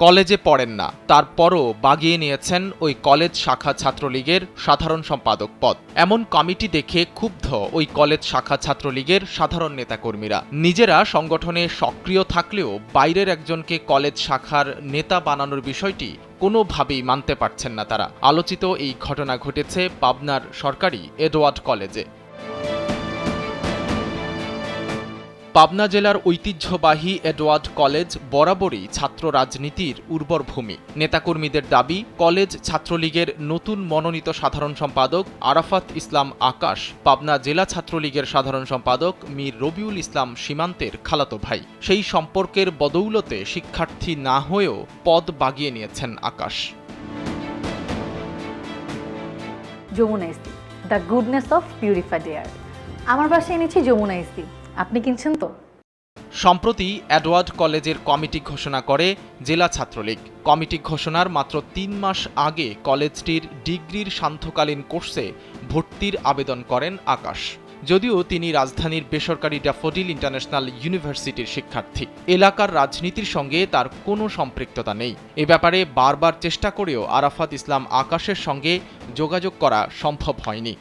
কলেজে পড়েন না। তারপরও বাগিয়ে নিয়েছেন ওই কলেজ শাখা ছাত্রলীগের সাধারণ সম্পাদক পদ। এমন কমিটি দেখে ক্ষুব্ধ ওই কলেজ শাখা ছাত্রলীগের সাধারণ নেতাকর্মীরা। নিজেরা সংগঠনে সক্রিয় থাকলেও বাইরের একজনকে কলেজ শাখার নেতা বানানোর বিষয়টি কোনোভাবেই মানতে পারছেন না তারা। আলোচিত এই ঘটনা ঘটেছে পাবনার সরকারি এডওয়ার্ড কলেজে। পাবনা জেলার ঐতিহ্যবাহী এডওয়ার্ড কলেজ বরাবরই ছাত্র রাজনীতির উর্বর ভূমি। নেতাকর্মীদের দাবি, কলেজ ছাত্রলীগের নতুন মনোনীত সাধারণ সম্পাদক আরাফাত ইসলাম আকাশ, পাবনা জেলা ছাত্রলীগের সাধারণ সম্পাদক মীর রবিউল ইসলাম সীমান্তের খালাতো ভাই। সেই সম্পর্কের বদৌলতে শিক্ষার্থী না হয়েও পদ বাগিয়ে নিয়েছেন Akash. Jamuna the goodness of purified air. আমার বাসায় এনেছি যমুনা ইসি আপনি কিনছেন তো? সম্প্রতি অ্যাডওয়ার্ড কলেজের কমিটি ঘোষণা করে জেলা ছাত্রলীগ। কমিটি ঘোষণার মাত্র তিন মাস আগে কলেজটির ডিগ্রির সান্ধ্যকালীন কোর্সে ভর্তির আবেদন করেন আকাশ। যদিও তিনি রাজধানীর বেসরকারি ড্যাফোডিল ইন্টারন্যাশনাল ইউনিভার্সিটির শিক্ষার্থী। এলাকার রাজনীতির সঙ্গে তার কোনো সম্পৃক্ততা নেই। এ ব্যাপারে বারবার চেষ্টা করেও আরাফাত ইসলাম আকাশের সঙ্গে যোগাযোগ করা সম্ভব হয়নি।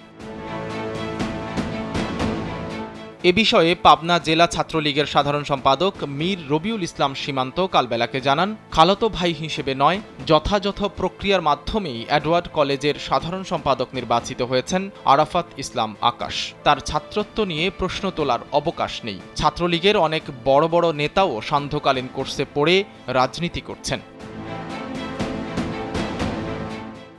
এ বিষয়ে পাবনা জেলা ছাত্রলীগের সাধারণ সম্পাদক মীর রবিউল ইসলাম সীমান্ত কালবেলাকে জানান, খালতো ভাই হিসেবে নয়, যথাযথ প্রক্রিয়ার মাধ্যমেই অ্যাডওয়ার্ড কলেজের সাধারণ সম্পাদক নির্বাচিত হয়েছেন আরাফাত ইসলাম আকাশ। তার ছাত্রত্ব নিয়ে প্রশ্ন তোলার অবকাশ নেই। ছাত্রলীগের অনেক বড় বড় নেতাও সান্ধ্যকালীন কোর্সে পড়ে রাজনীতি করছেন।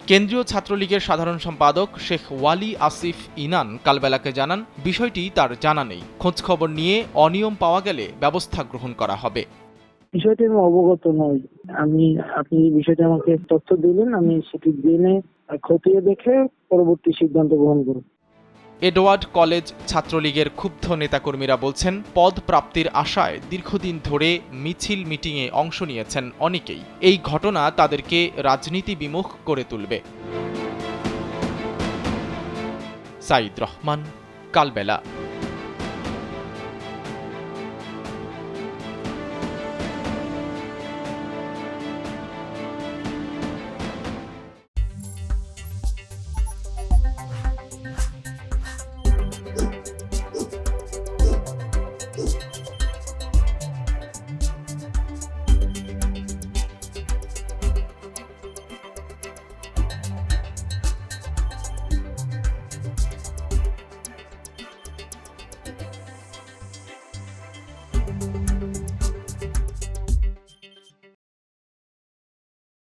কেন্দ্রীয় ছাত্রলীগের সাধারণ সম্পাদক শেখ ওয়ালি আসিফ ইনান কালবেলাকে জানান, বিষয়টি তার জানা নেই। খোঁজখবর নিয়ে অনিয়ম পাওয়া গেলে ব্যবস্থা গ্রহণ করা হবে। বিষয়টি আমি অবগত নই। আমি, আপনি বিষয়টি আমাকে তথ্য দিলেন, আমি সেটি জেনে খতিয়ে দেখে পরবর্তী সিদ্ধান্ত গ্রহণ করব। এডওয়ার্ড কলেজ ছাত্রলীগের ক্ষুব্ধ নেতাকর্মীরা বলছেন, পদ প্রাপ্তির আশায় দীর্ঘদিন ধরে মিছিল মিটিংয়ে অংশ নিয়েছেন অনেকেই। এই ঘটনা তাদেরকে রাজনীতি বিমুখ করে তুলবে। সাইদ রহমান, কালবেলা।